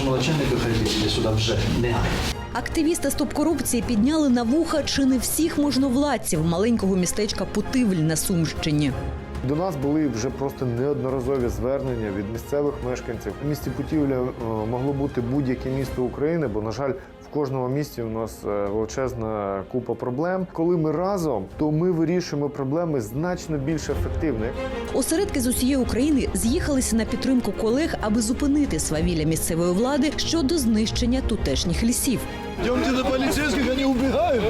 прошу молоченника, хай підійде сюди вже негайно. Активісти стоп корупції підняли на вуха чи не всіх можновладців маленького містечка Путивль на Сумщині. До нас були вже просто неодноразові звернення від місцевих мешканців. У місті Путівля е, могло бути будь-яке місто України, бо, на жаль, в кожному місті у нас е, величезна купа проблем. Коли ми разом, то ми вирішуємо проблеми значно більш ефективно. Осередки з усієї України з'їхалися на підтримку колег, аби зупинити свавілля місцевої влади щодо знищення тутешніх лісів. Йдемте до поліцейських, вони убігають.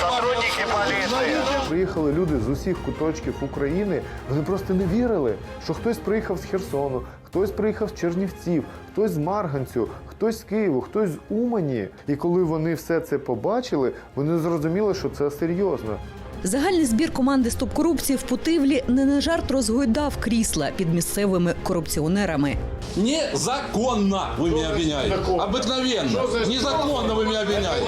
Сотрудники поліції. Приїхали люди з усіх куточків України. Вони просто не вірили, що хтось приїхав з Херсону, хтось приїхав з Чернівців, хтось з Марганцю, хтось з Києву, хтось з Умані. І коли вони все це побачили, вони зрозуміли, що це серйозно. Загальний збір команди стоп корупції в Путивлі не на жарт розгойдав крісла під місцевими корупціонерами. Незаконно вы меня обвиняете. Обыкновенно. Незаконно вы меня обвиняете.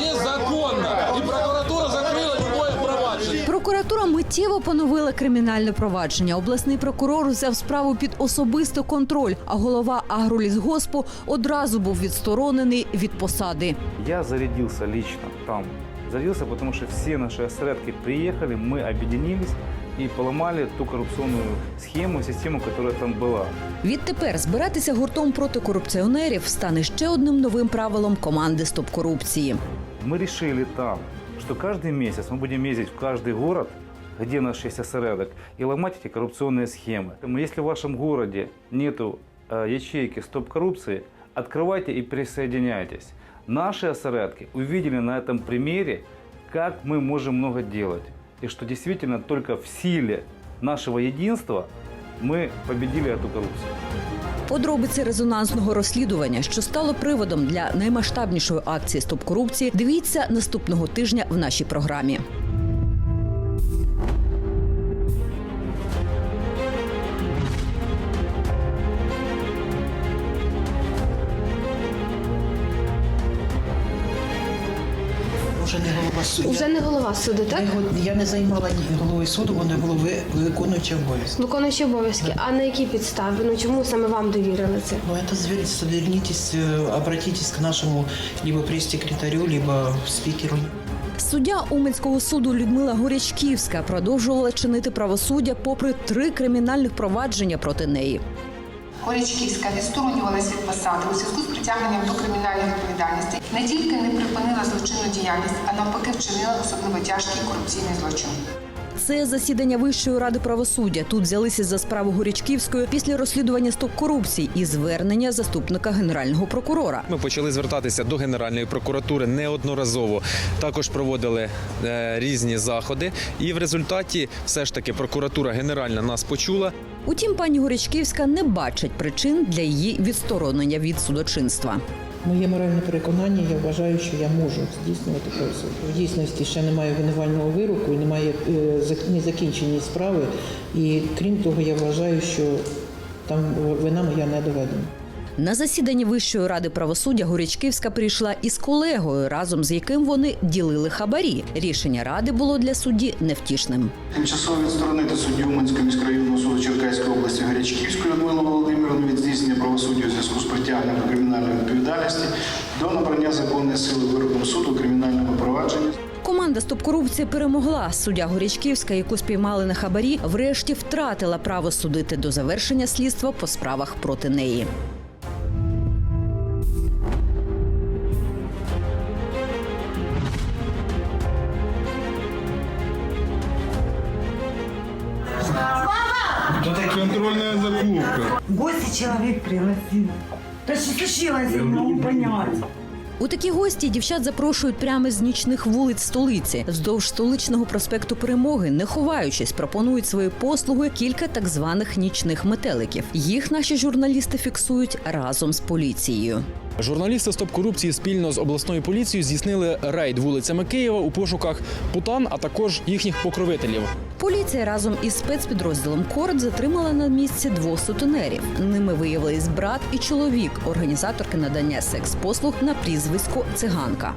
Незаконно. И прокуратура закрыла любое проваджение. Прокуратура миттєво поновила кримінальне провадження. Обласний прокурор взяв справу під особистий контроль, а голова агролісгоспу одразу був відсторонений від посади. Я зарядился лично там. Зарядился, потому что все наши осередки приехали, мы объединились и поломали ту коррупционную схему, систему, которая там была. Відтепер збиратися гуртом проти корупціонерів стане ще одним новим правилом команди стоп корупції. Мы решили там, что каждый месяц мы будем ездить в каждый город, где наш есть осередок, и ломать эти коррупционные схемы. Поэтому Если в вашем городе нету э, ячейки стоп-коррупции, открывайте и присоединяйтесь. Наши осередки увидели на этом примере, как мы можем много делать. И что действительно только в силе нашего единства мы победили эту коррупцию. Подробиці резонансного розслідування, що стало приводом для наймасштабнішої акції стоп корупції, дивіться наступного тижня в нашій програмі. Уже не голова суду. Уже не голова суду, так? я не займала ні головою суду, вони голови виконуючи обов'язки. Виконуючи обов'язки. А на якій підставі? Ну чому саме вам довірили це? Ну, это звер- звернитесь, э, обратитесь к нашему либо пресс-секретарю, либо спикеру. Суддя Уманського суду Людмила Горячківська продовжувала чинити правосуддя попри три кримінальних провадження проти неї. Горячківська відсторонювалася від посади у зв'язку з притягненням до кримінальної відповідальності. Не тільки не припинила злочинну діяльність, а навпаки вчинила особливо тяжкий корупційний злочин. Це засідання Вищої ради правосуддя. Тут взялися за справу Горячківської після розслідування стоп корупції і звернення заступника генерального прокурора. Ми почали звертатися до Генеральної прокуратури неодноразово. Також проводили е, різні заходи. І в результаті все ж таки прокуратура генеральна нас почула. Утім, пані Горячківська не бачить причин для її відсторонення від судочинства. Моє моральне переконання, я вважаю, що я можу здійснювати правосуддя. В дійсності ще немає винувального вироку, і немає е, зак- незакінчені справи. І крім того, я вважаю, що там вина моя не доведена. На засіданні Вищої ради правосуддя Горячківська прийшла із колегою, разом з яким вони ділили хабарі. Рішення ради було для судді невтішним. Тимчасово відсторонити суддю Уманського міськрайонного суду Черкаської області Гарячківської Людмилу Володимирівну від здійснення правосуддя у зв'язку з притягненням до кримінальної відповідальності до набрання законної сили вироком суду у кримінальному провадженні. Команда стоп корупції перемогла. Суддя Горячківська, яку спіймали на хабарі, врешті втратила право судити до завершення слідства по справах проти неї. Контрольна закупка. Гости человек пригласил. Да что случилось, я не могу понять. У такі гості дівчат запрошують прямо з нічних вулиць столиці. Вздовж столичного проспекту Перемоги, не ховаючись, пропонують свої послуги кілька так званих нічних метеликів. Їх наші журналісти фіксують разом з поліцією. Журналісти стоп корупції спільно з обласною поліцією здійснили рейд вулицями Києва у пошуках путан, а також їхніх покровителів. Поліція разом із спецпідрозділом Корд затримала на місці двох сутенерів. Ними виявились брат і чоловік, організаторки надання секс-послуг на прізвисько циганка.